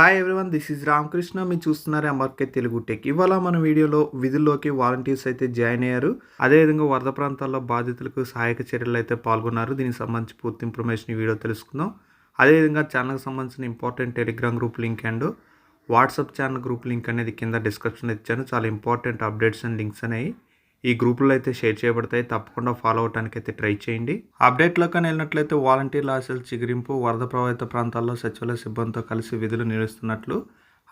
Hi everyone this is Ramakrishna మీరు చూస్తున్నారు MRK Telugu tech ఇవాళ మన వీడియోలో విధుల్లోకి వాలంటీర్స్ అయితే జాయిన్ అయ్యారు. అదేవిధంగా వరద ప్రాంతాల్లో బాధితులకు సహాయక చర్యలు అయితే పాల్గొన్నారు. దీనికి సంబంధించి పూర్తి ఇన్ఫర్మేషన్ ఈ వీడియో తెలుసుకుందాం. అదేవిధంగా ఛానల్కి సంబంధించిన important Telegram group link and WhatsApp channel group link అనేది కింద డిస్క్రిప్షన్ ఇచ్చాను. చాలా ఇంపార్టెంట్ అప్డేట్స్ అండ్ లింక్స్ అనేవి. ఈ గ్రూపుల్లో అయితే షేర్ చేయబడతాయి. తప్పకుండా ఫాలో అవడానికి అయితే ట్రై చేయండి. అప్డేట్లో కానీ వెళ్ళినట్లయితే వాలంటీర్ల ఆశలు చిగురింపు వరద ప్రభావిత ప్రాంతాల్లో సచివాలయ సిబ్బందితో కలిసి విధులు నిర్వహిస్తున్నట్లు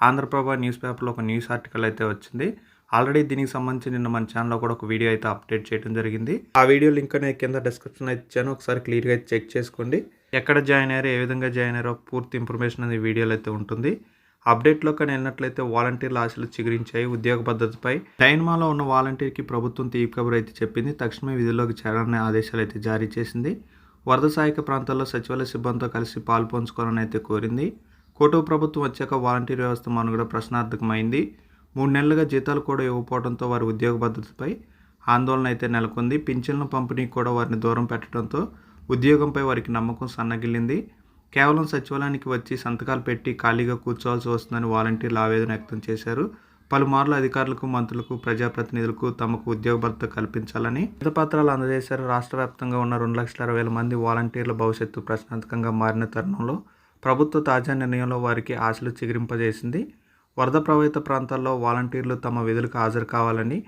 ఆంధ్రప్రభ న్యూస్ పేపర్లో ఒక న్యూస్ ఆర్టికల్ అయితే వచ్చింది. ఆల్రెడీ దీనికి సంబంధించి నిన్న మన ఛానల్లో కూడా ఒక వీడియో అయితే అప్డేట్ చేయడం జరిగింది. ఆ వీడియో లింక్ అనేది కింద డిస్క్రిప్షన్ అయితే ఇచ్చాను. ఒకసారి క్లియర్గా అయితే చెక్ చేసుకోండి. ఎక్కడ జాయిన్ అయ్యారో ఏ విధంగా జాయిన్ అయ్యారో పూర్తి ఇన్ఫర్మేషన్ అనేది వీడియోలో అయితే ఉంటుంది. అప్డేట్లో కానీ వెళ్ళినట్లయితే వాలంటీర్ల ఆశలు చిగురించాయి. ఉద్యోగ పద్ధతిపై డైన్మాలో ఉన్న వాలంటీర్కి ప్రభుత్వం తీపి కబురు అయితే చెప్పింది. తక్షణమే విధుల్లోకి చేరాలనే ఆదేశాలు అయితే జారీ చేసింది. వరద సహాయక ప్రాంతాల్లో సచివాలయ సిబ్బందితో కలిసి పాలు పంచుకోవాలని అయితే కోరింది. కోటో ప్రభుత్వం వచ్చాక వాలంటీర్ వ్యవస్థ మనుగడ ప్రశ్నార్థకమైంది. మూడు నెలలుగా జీతాలు కూడా ఇవ్వకపోవడంతో వారి ఉద్యోగ భద్రతపై ఆందోళన అయితే నెలకొంది. పింఛన్ల పంపిణీ కూడా వారిని దూరం పెట్టడంతో ఉద్యోగంపై వారికి నమ్మకం సన్నగిల్లింది. కేవలం సచివాలయానికి వచ్చి సంతకాలు పెట్టి ఖాళీగా కూర్చోవాల్సి వస్తుందని వాలంటీర్లు ఆవేదన వ్యక్తం చేశారు. పలుమార్లు అధికారులకు మంత్రులకు ప్రజాప్రతినిధులకు తమకు ఉద్యోగ భద్రత కల్పించాలని పత్రాలు అందజేశారు. రాష్ట్ర వ్యాప్తంగా ఉన్న రెండు లక్షల అరవై వేల మంది వాలంటీర్ల భవిష్యత్తు ప్రశ్నార్థకంగా మారిన తరుణంలో ప్రభుత్వ తాజా నిర్ణయంలో వారికి ఆశలు చిగురింపజేసింది. వరద ప్రభావిత ప్రాంతాల్లో వాలంటీర్లు తమ విధులకు హాజరు కావాలని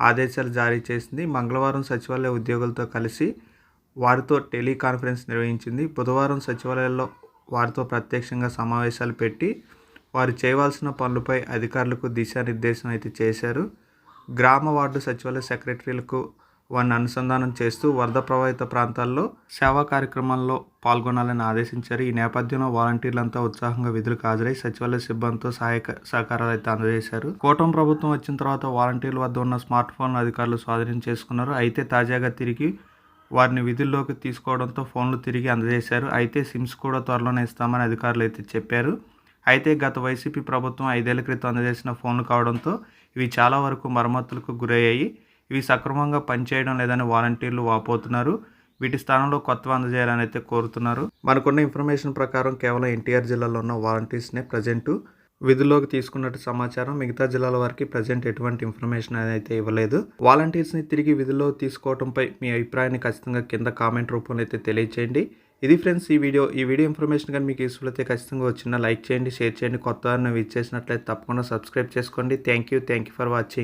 ఆదేశాలు జారీ చేసింది. మంగళవారం సచివాలయ ఉద్యోగులతో కలిసి వారితో టెలికాన్ఫరెన్స్ నిర్వహించింది. బుధవారం సచివాలయాల్లో వారితో ప్రత్యక్షంగా సమావేశాలు పెట్టి వారు చేయవలసిన పనులపై అధికారులకు దిశానిర్దేశం అయితే చేశారు. గ్రామ వార్డు సచివాలయ సెక్రటరీలకు వారిని అనుసంధానం చేస్తూ వరద ప్రభావిత ప్రాంతాల్లో సేవా కార్యక్రమాల్లో పాల్గొనాలని ఆదేశించారు. ఈ నేపథ్యంలో వాలంటీర్లంతా ఉత్సాహంగా విధులకు హాజరై సచివాలయ సిబ్బందితో సహాయక సహకారాలు అయితే అందజేశారు. కూటమి ప్రభుత్వం వచ్చిన తర్వాత వాలంటీర్ల వద్ద ఉన్న స్మార్ట్ ఫోన్ అధికారులు స్వాధీనం చేసుకున్నారు. అయితే తాజాగా తిరిగి వారిని విధుల్లోకి తీసుకోవడంతో ఫోన్లు తిరిగి అందజేశారు. అయితే సిమ్స్ కూడా త్వరలోనే ఇస్తామని అధికారులు అయితే చెప్పారు. అయితే గత వైసీపీ ప్రభుత్వం ఐదేళ్ళ క్రితం అందజేసిన ఫోన్లు కావడంతో ఇవి చాలా వరకు మరమ్మతులకు గురయ్యాయి. ఇవి సక్రమంగా పనిచేయడం లేదని వాలంటీర్లు వాపోతున్నారు. వీటి స్థానంలో కొత్త అందజేయాలని అయితే కోరుతున్నారు. మనకున్న ఇన్ఫర్మేషన్ ప్రకారం కేవలం ఎన్టీఆర్ జిల్లాలో ఉన్న వాలంటీర్స్నే ప్రజెంటు విధుల్లోకి తీసుకున్నట్టు సమాచారం మిగతా జిల్లాల వారికి ప్రజెంట్ ఎటువంటి ఇన్ఫర్మేషన్ అయితే ఇవ్వలేదు. వాలంటీర్స్ని తిరిగి విధుల్లో తీసుకోవడంపై మీ అభిప్రాయాన్ని ఖచ్చితంగా కింద కామెంట్ రూపంలో అయితే తెలియచేయండి. ఇది ఫ్రెండ్స్ ఈ వీడియో. ఈ వీడియో ఇన్ఫర్మేషన్ కానీ మీకు యూస్ఫుల్ అయితే ఖచ్చితంగా వచ్చిన లైక్ చేయండి షేర్ చేయండి. కొత్త వారిని విచ్చేసినట్లయితే తప్పకుండా సబ్స్క్రైబ్ చేసుకోండి. Thank you thank you for watching